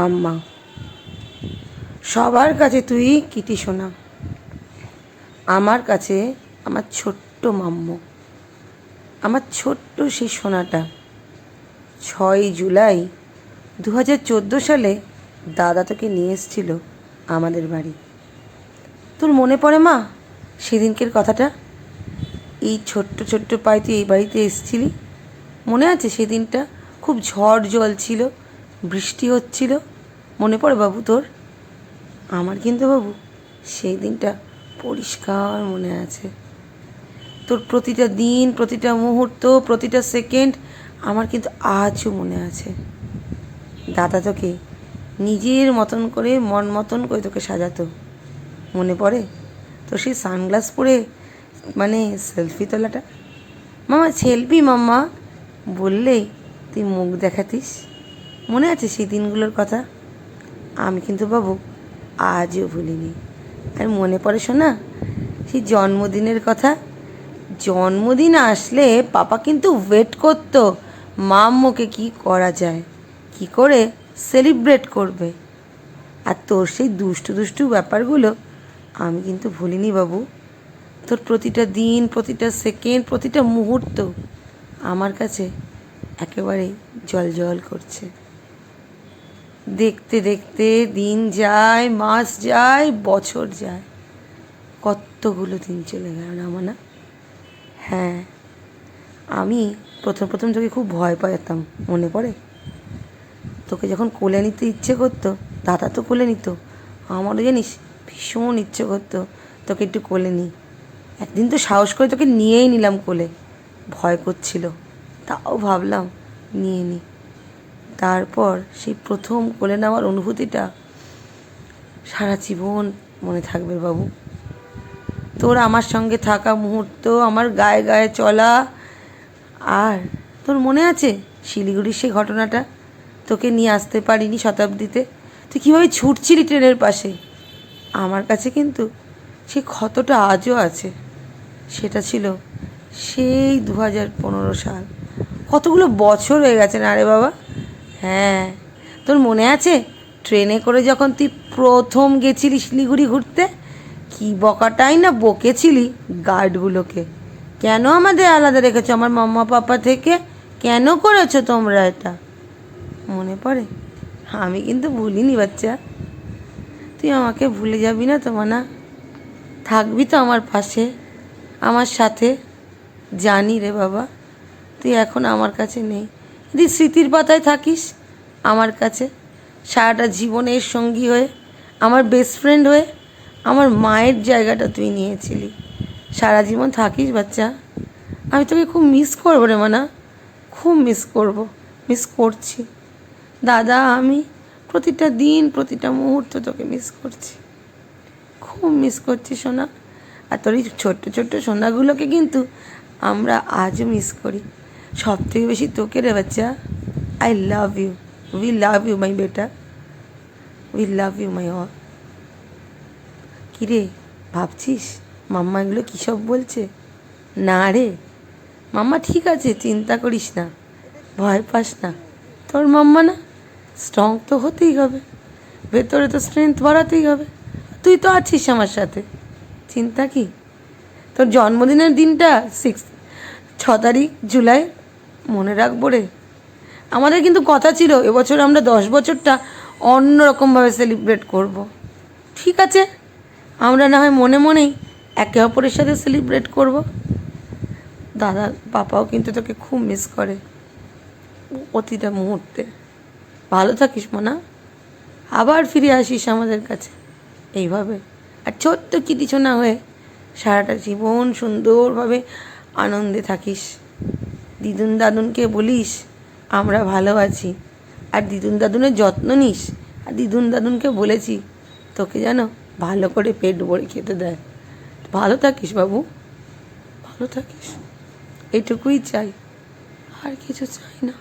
মাম্মা সবার কাছে তুই কিটি শোনা আমার কাছে আমার ছোট্ট মাম্মু। আমার ছোট্ট সেই সোনাটা। ছয় জুলাই দু হাজার চোদ্দ সালে দাদা তোকে নিয়ে এসেছিল আমাদের বাড়ি। তোর মনে পড়ে মা সেদিনকের কথাটা? এই ছোট্ট ছোট্ট পায়ে তুই এই বাড়িতে এসেছিলি? মনে আছে সেদিনটা? খুব ঝড় জল ছিল। বৃষ্টি হচ্ছিল। মনে পড়ে বাবু তোর? আমার কিন্তু বাবু সেই দিনটা পরিষ্কার মনে আছে। তোর প্রতিটা দিন, প্রতিটা মুহূর্ত, প্রতিটা সেকেন্ড আমার কিন্তু আজও মনে আছে। দাদা তোকে নিজের মতন করে, মন মতন করে তোকে সাজাতো। মনে পড়ে? তো সেই সানগ্লাস পরে মানে সেলফি তোলাটা? মামা, সেলফি মাম্মা, বললেই তুই মুখ দেখাতিস। মনে আছে সেই দিনগুলোর কথা? আমি কিন্তু বাবু আজও ভুলিনি। আর মনে পড়ে শোনা সেই জন্মদিনের কথা? জন্মদিন আসলে পাপা কিন্তু ওয়েট করতো মাম্মুকে কি করা যায়, কি করে সেলিব্রেট করবে। আর তোর সেই দুষ্টু দুষ্টু ব্যাপারগুলো আমি কিন্তু ভুলিনি বাবু। তোর প্রতিটা দিন, প্রতিটা সেকেন্ড প্রতিটা মুহূর্ত আমার কাছে একেবারেই জল জল করছে। দেখতে দেখতে দিন যায়, মাস যায়, বছর যায়। কতগুলো দিন চলে গেল আমার না হ্যাঁ। আমি প্রথম প্রথম তোকে খুব ভয় পাইতাম, মনে পড়ে? তোকে যখন কোলে নিতে ইচ্ছে করতো, দাদা তো কোলে নিত, আমারও জানিস ভীষণ ইচ্ছে করতো তোকে একটু কোলে নিই। একদিন তো সাহস করে তোকে নিয়েই নিলাম কোলে। ভয় করছিল, তাও ভাবলাম নিয়ে নিই। তারপর সেই প্রথম কোলে নেওয়ার অনুভূতিটা সারা জীবন মনে থাকবে বাবু। তোর আমার সঙ্গে থাকা মুহূর্ত, আমার গায়ে গায়ে চলা, আর তোর মনে আছে শিলিগুড়ির সেই ঘটনাটা? তোকে নিয়ে আসতে পারিনি শতাব্দীতে। তুই কীভাবে ছুটছিলি ট্রেনের পাশে? আমার কাছে কিন্তু সে ক্ষতটা আজও আছে। সেটা ছিল সেই দু হাজার পনেরো সাল। কতগুলো বছর হয়ে গেছে না রে বাবা? হ্যাঁ। তোর মনে আছে? ট্রেনে করে যখন তুই প্রথম গেছিলি শিলিগুড়ি ঘুরতে, কি বকাটাই না বকেছিলি গার্ডগুলোকে। কেন আমাদের আলাদা রেখেছো? আমার মাম্মা পাপা থেকে কেন করেছ তোমরা এটা? মনে পড়ে? আমি কিন্তু ভুলিনি বাচ্চা। তুই আমাকে ভুলে যাবি না তো, মানা। থাকবি তো আমার পাশে, আমার সাথে। জানি রে বাবা, তুই এখন আমার কাছে নেই। যদি স্মৃতির পাতায় থাকিস আমার কাছে। সারাটা জীবনের সঙ্গী হয়ে, আমার বেস্ট ফ্রেন্ড হয়ে, আমার মায়ের জায়গাটা তুই নিয়েছিলি। সারা জীবন থাকিস বাচ্চা। আমি তোকে খুব মিস করব রে মানা। খুব মিস করব মিস করছি। দাদা, আমি প্রতিটা দিন, প্রতিটা মুহূর্ত তোকে মিস করছি। খুব মিস করছি সোনা। আর তোর এই ছোট্ট ছোট্ট সোনাগুলোকে কিন্তু আমরা আজও মিস করি। সব থেকে বেশি তোকে রে বাচ্চা I love you we love you my বেটা we love you my all কিরে ভাবছিস? মাম্মা এগুলো কী সব বলছে? না রে। মাম্মা ঠিক আছে, চিন্তা করিস না, ভয় পাস না। তোর মাম্মা না স্ট্রং তো হতেই হবে, ভেতরে তো স্ট্রেংথ বাড়াতেই হবে। তুই তো আছিস আমার সাথে। চিন্তা কি? তোর জন্মদিনের দিনটা সিক্স ছ তারিখ, জুলাই মনে রাখব রে? আমাদের কিন্তু কথা ছিল, এবছর আমরা দশ বছরটা অন্য রকমভাবে সেলিব্রেট করব। ঠিক আছে? আমরা না হয় মনে মনেই একে অপরের সাথে সেলিব্রেট করব। দাদা, পাপাও কিন্তু তোকে খুব মিস করে। প্রতিটা মুহূর্তে। ভালো থাকিস মনা। আবার ফিরে আসিস আমাদের কাছে। এইভাবে। আর ছোট্ট কিটিছোনা হয়ে সারাটা জীবন সুন্দরভাবে আনন্দে থাকিস। দিদুন দাদুনকে বলিস, আমরা ভালো আছি। আর দিদুন দাদুনের যত্ন নিস, আর দিদুন দাদুনকে বলেছি, তোকে যেন ভালো করে পেট ভরে খেতে দেয়। ভালো থাকিস বাবু, ভালো থাকিস। এটুকুই চাই, আর কিছু চাই না।